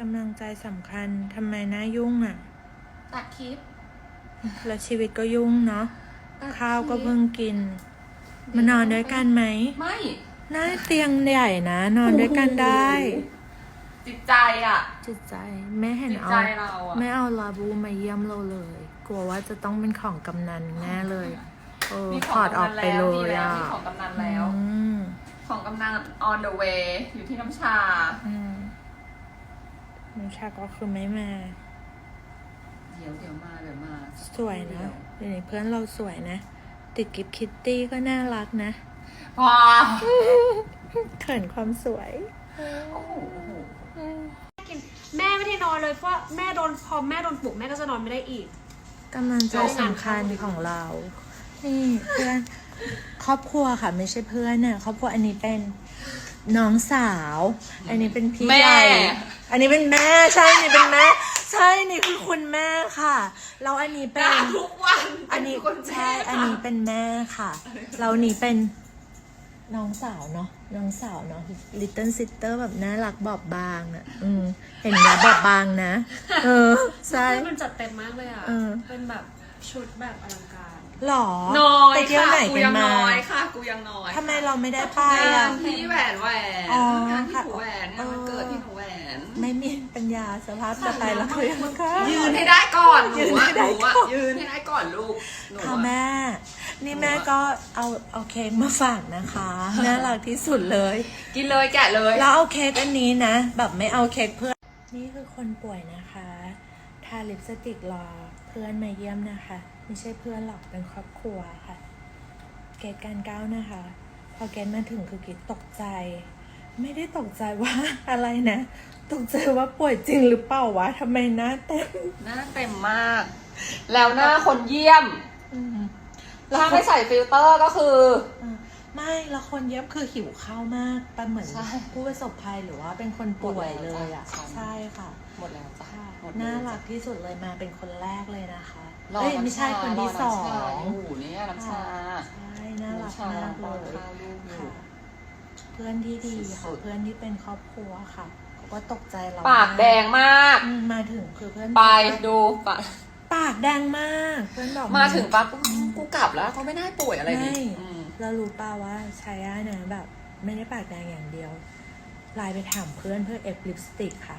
กำลังใจสำคัญทำไมหน้ายุ่งอะ ตัดคลิป แล้วชีวิตก็ยุ่งเนาะตัดข้าวก็คลิป เพิ่งกิน มานอนด้วยกันไหมไม่หน้าเตียงใหญ่นะ นอนด้วยกันได้ จิตใจอะ จิตใจแม่เห็นจิตเอาใจเราอะไม่เอาลาบูมาเยี่ยมเราเลย กลัวว่าจะต้องเป็นของกำนันแน่เลยเออมีถขอองดออกกำนันไปแล้วเลมียแล้วอะมีของกำนันแล้ว อืม ของกำนัน on the way อยู่ที่น้ำชา อืม น้ำชาก็คือไม่มา เดี๋ยวเดี๋ยวมาเดี๋ยวมาสวยนะเดี๋ยวนี้เพื่อนเราสวยนะ ติดกิฟคิตตี้ก็น่ารักนะพอเขินความสวยโอ้โหโอ้โหกินแม่ไม่ได้นอนเลยเพราะแม่โดนพอแม่โดนปลุกแม่ก็จะนอนไม่ได้อีกกำลังใจสำคัญของเรา นี่เพื่อน ครอบครัวค่ะไม่ใช่เพื่อนเนี่ยครอบครัวอันนี้เป็น น้องสาว อันนี้เป็นพี่แม่ ใหญ่อันนี้เป็นแม่ใช่นี่เป็นแม่ใช่นี่คือคุณแม่ค่ะแล้วอันนี้เป็น ด่าทุกวันอันนี้เป็คนแม่ใช่อันนี้เป็นแม่ค่ะ เรานี่เป็นน้องสาวเนาะ น้องสาวเนาะ little sister แบบน่ารักบอบบางอะ อืม เห็นไหมบอบบางนะ เออ ใช่คือมันจัดเต็มมากเลยอะ เออ เป็นแบบ ชุดแบบอลังการหรอน้อยไปเที่ยวค่ะไหนกูกันยังมาน้อยค่ะกูยังน้อยทำไมเราไม่ได้ไปงาอะนที่แหวนแหวนอ๋องานที่ค่ะถูแหวนงานวันเกิดที่ถูแหวนไม่มีปัญญาสภาพจะไปแล้วคุยกันค่ะ ยืนให้ได้ก่อนหนูยืนให้อะหได้นูก่อะอนยืนให้ได้ก่อนลูกหนูค่ะอะ แม่ นี่แม่ก็เอาเอาเค้กมาฝากนะคะน่ารักที่สุดเลย กินเลยแกะเลย แล้วเอาเค้กอันนี้นะ แบบไม่เอาเค้กเพื่อนนี่คือคนป่วยนะคะ ทาลิปสติกรอเพื่อนมาเยี่ยมนะคะ ไม่ใช่เพื่อนหรอกเป็นครอบครัวค่ะ เกตการก้าวนะคะ พอเกตมาถึงคือเกตตกใจ ไม่ได้ตกใจว่าอะไรนะ ตกใจว่าป่วยจริงหรือเปล่าวะทำไมหน้าเต็มหน้าเต็มมาก แล้วหน้าคนเยี่ยม ถ้าไม่ใส่ฟิลเตอร์ก็คืออะไม่และ คนเย็บคือหิวข้าวมากเป็นเหมือนใช่ ผู้ประสบภัยหรือว่าเป็นคนป่วยเลยอะ ใช่ใช่ค่ะ หมดแล้วจ้ะค่ะหมดเลยน่ารักที่สุดเลยมาเป็นคนแรกเลยนะคะรอเอ้ยน้ำไม่ใช่ชาคนที่รสอน้ำชางอยู่เนี่ยน้ำชาใช่น่ารักน้ำชามากป้อนเลยข้าวลูกอยู่ ค่ะ เพื่อนที่ดีสุค่ะดๆ เพื่อนที่เป็นครอบครัวค่ะเขาก็ตกใจเราปากแดงมาก อืมมาถึงคือเพื่อนไปดูปากปากแดงมาก เพื่อนบอก มาถึงปั๊บกูกูกลับแล้วเขาไม่น่าป่วยอะไรนี่ไม่อืม เรารู้ป่าว่าชายาเนี่ยแบบ ไม่ได้ปากแดงอย่างเดียวไลน์ไปถามเพื่อนเพื่อเอฟลิปสติกค่ะ